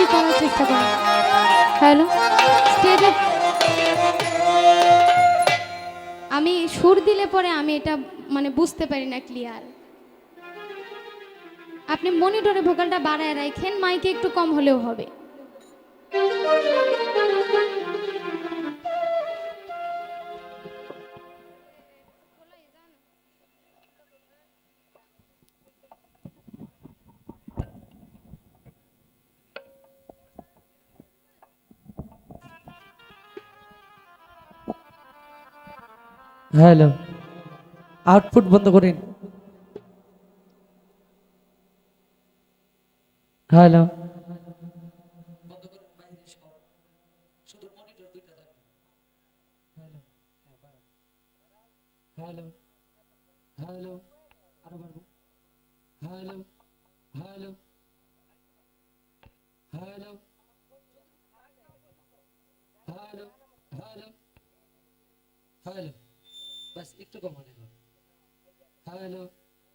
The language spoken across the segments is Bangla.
মিষ্টি করার চেষ্টা করুন হ্যালো? স্টেজে। আমি সুর দিলে পরে আমি এটা মানে বুঝতে পারি না ক্লিয়ার আপনি মনিটরে ভোকালটা বাড়ায় রাখেন মাইকে একটু কম হলেও হবে। হ্যালো। আউটপুট বন্ধ করেন। হ্যালো। হ্যালো। হ্যালো। আরও বাড়বো। Hello. Hello. Hello. Hello. Hello. Hello. একটু কমানো হবে হ্যালো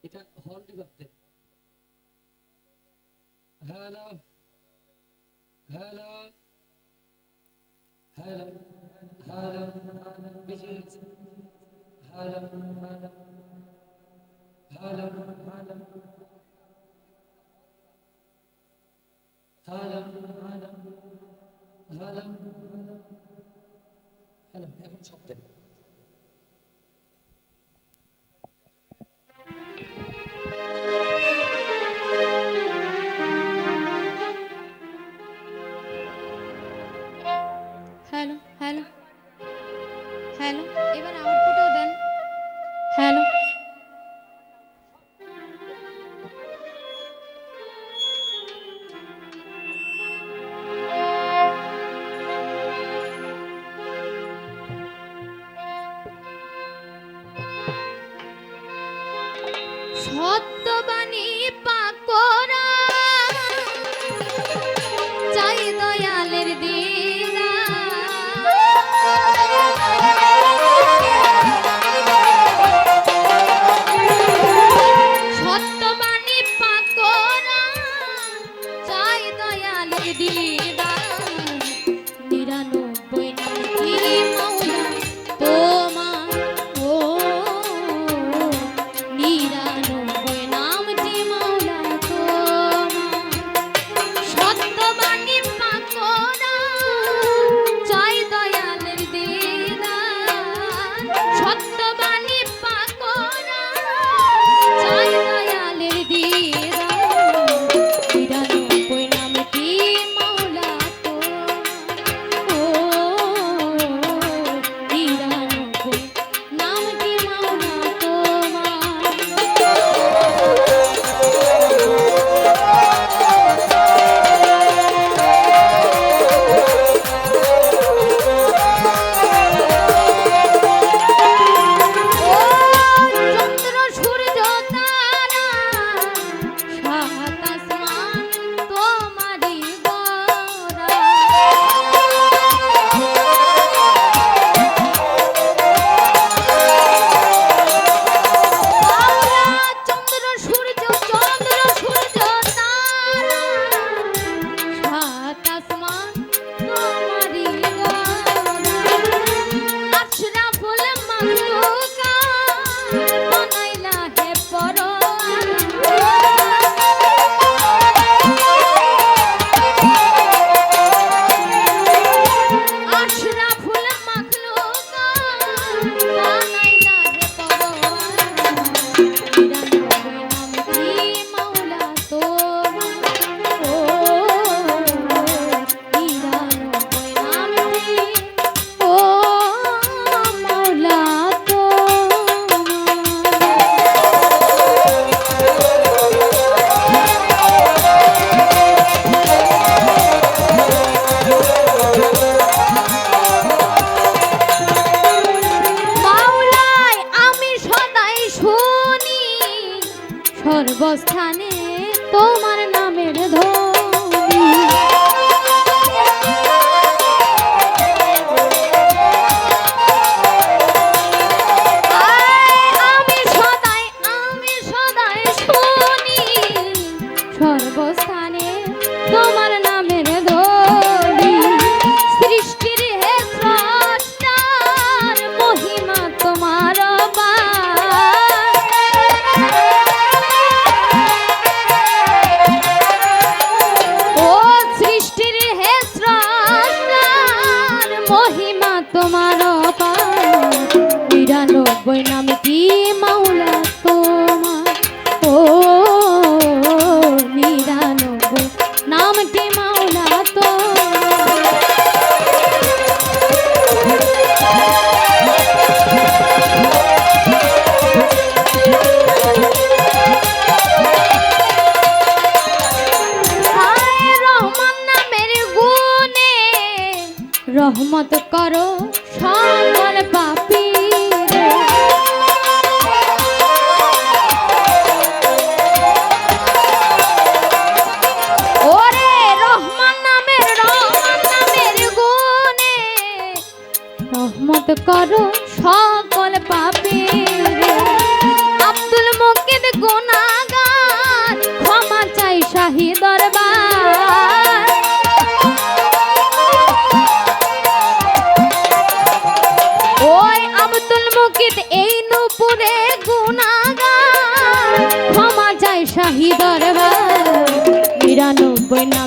এটা হর্ন ভাবতেন হ্যালো হ্যালো হ্যালো হ্যালো বেশি হয়েছে hello hello hello hello hello hello hello এখন শব্দ আব্দুল মুকিত এই নুপুরে গুনাগার ক্ষমা যায় শাহী দরবার নিরানব্বই নাম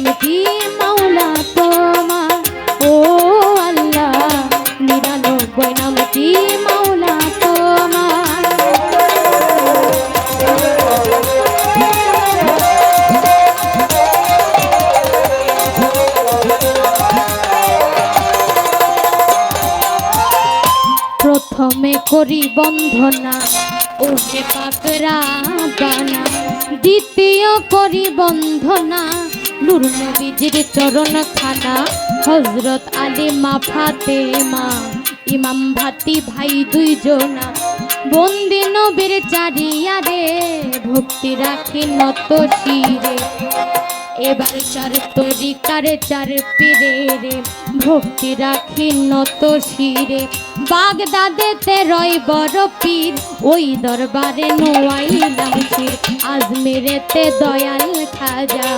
করি বন্ধনা। ওকে পাকরা বানা। দ্বিতীয় করি বন্ধনা। নূর নবীজির চরণ খানা। হজরত আলী মা ফাতেমা। ইমাম ভাতি ভাই দুইজনা। বন্দি নবীর চারিয়ারে। ভক্তি রাখি নত শিরে। এবার চার তরিকার চার পীরে রে ভক্তি রাখি নত শিরে। বাগদাদেতে রয় বড় পীর। ওই দরবারে নোয়াইলাম শির। আজমিরেতে দয়াল খাজা,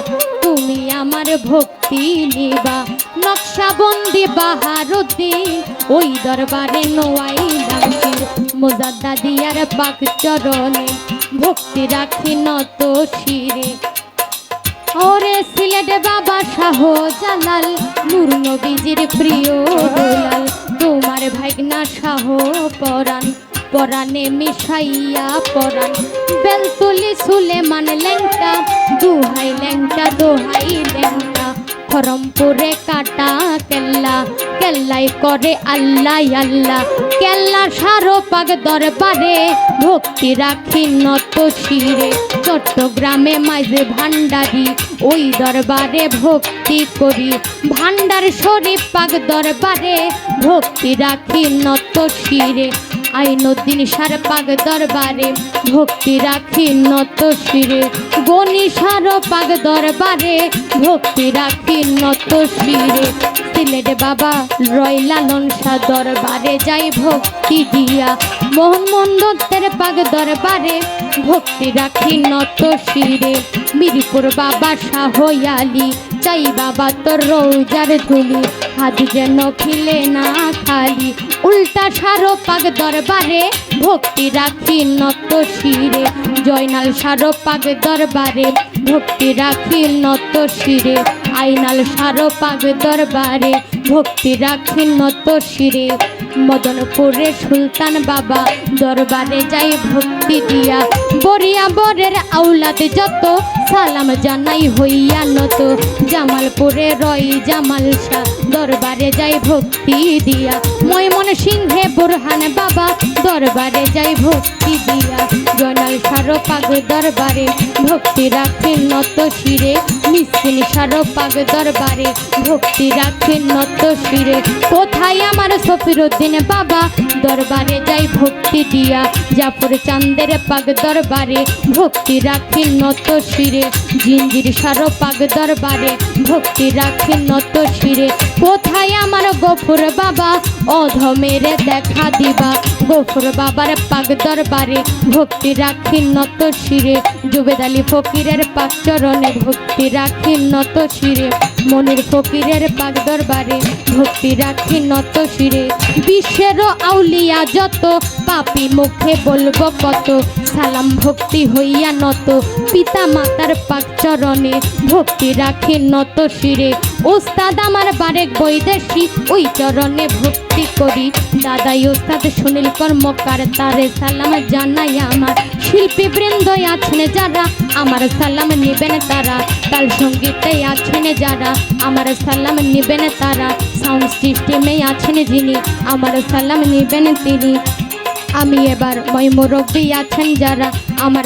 তুমি আমার ভক্তি নিবা। নকশাবন্দি বাহারুদ্দিন ওই দরবারে নোয়াইলাম শির। মোজাদ্দা দিয়ার পাক চরণে ভক্তি রাখি নত শিরে। ওরে সিলেট বাবা শাহ জালাল নূর নবীজির প্রিয় দুলাল। তোমার ভাগনা সাহ পরাণ পরাণে মিশাইয়া পরাণ। বেলতুলি সুলেমান লেংটা দুহাই লেংটা দোহাই লেংটা খরমপুরে কাটা কেল্লা, কেল্লাই করে আল্লাহ আল্লাহ কেল্লা সারো পাক দরবারে ভক্তি রাখি নত শিরে। চট্টগ্রামে মাঝে ভান্ডারি ওই দরবারে ভক্তি করি। ভান্ডার শরীফ পাক দরবারে ভক্তি রাখি নত শিরে। আইনুদ্দিন সার পাক দরবারে, ভক্তি রাখি নত শিরে। গণি সার পাক দরবারে, ভক্তি রাখি নত শিরে। সিলেট বাবা রয় লালন শাহ দরবারে যাই ভক্তি দিয়া। মোহন দত্তের পাক দরবারে, ভক্তি রাখি নত শিরে। মিরপুর বাবা শাহ আলী চাই বাবা তোর রৌজার ধুলি। হাত যেন খিলে না খালি। উল্টা সারো পাক দরবারে, ভক্তি রাখি নত শিরে। জয়নাল সারো পাক দরবারে, ভক্তি রাখি নত শিরে। আইনাল সারো পাক দরবারে, ভক্তি রাখি নত শিরে। মদনপুরে সুলতান বাবা, দরবারে যাই ভক্তি দিয়া। বরিয়া বরের আউলাতে যত সালাম জানাই হইয়া নত। জামালপুরে রই জামাল শাহ, দরবারে যাই ভক্তি দিয়া। ময়মন সিংহে বুরহান বাবা, দরবারে যাই ভক্তি দিয়া। জয়নাল সারো পাগ দরবারে ভক্তি রাখে নত শিরে। মিসকিন সারো পাগ দরবারে ভক্তি রাখে নত শিরে। কোথায় আমার সফিরুদ্দিন বাবা, দরবারে যাই ভক্তি দিয়া। জাফর চান্দের পাগ দরবারে ভক্তি রাখি নত শিরে। জিঞ্জির সারো পাগ দরবারে ভক্তি রাখে নত শিরে। কোথায় আমার গফুর বাবা? অধমের দেখা দিবা। গফুর বাবার পাগ দরবারে ভক্তি রাখি নত শিরে। জুবেদালি ফকিরের পাক চরণে ভক্তি রাখি নত শিরে। মনির ফকিরের পাক দরবারে, ভক্তি রাখি নত শিরে। বিশ্বের আউলিয়া যত, পাপি মুখে বলব কত। সালাম ভক্তি হইয়া নত, পিতা মাতার পাক চরণে। ভক্তি রাখি নত শিরে। ওস্তাদ আমার বারে বৈদেশি ওই চরণে ভক্তি করি। দাদাই ওস্তাদ সুনীল কর্মকার, তারে সালাম জানাই আমার। শিল্পী বৃন্দ আছেন যারা, আমার সালাম নিবেন তারা। তাল সঙ্গীতে আছেন যারা আমার সালাম নিবেন তারা। সাউন্ড সিস্টেমে আছেন যিনি, আমার সালাম নিবেন তিনি। আমি এবার ময়মুরব্বী আছেন যারা, আমার